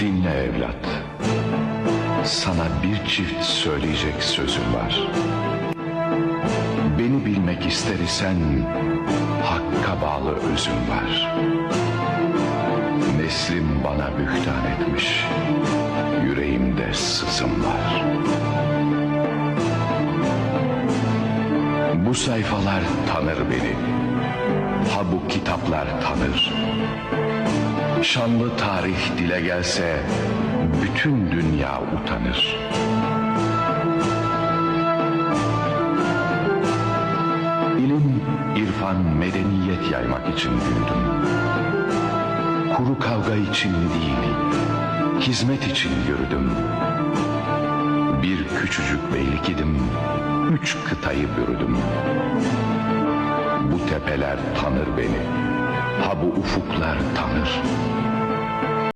Dinle evlat. Sana bir çift söyleyecek sözüm var. Beni bilmek ister isen hakka bağlı özüm var. Neslim bana bühtan etmiş. Yüreğimde sızım var. Bu sayfalar tanır beni. Ha bu kitaplar tanır. Şanlı tarih dile gelse bütün dünya utanır. İlim, irfan, medeniyet yaymak için büyüdüm. Kuru kavga için değil, hizmet için yürüdüm. Bir küçücük beylik idim, üç kıtayı bürüdüm. Bu tepeler tanır beni, ha bu ufuklar tanır.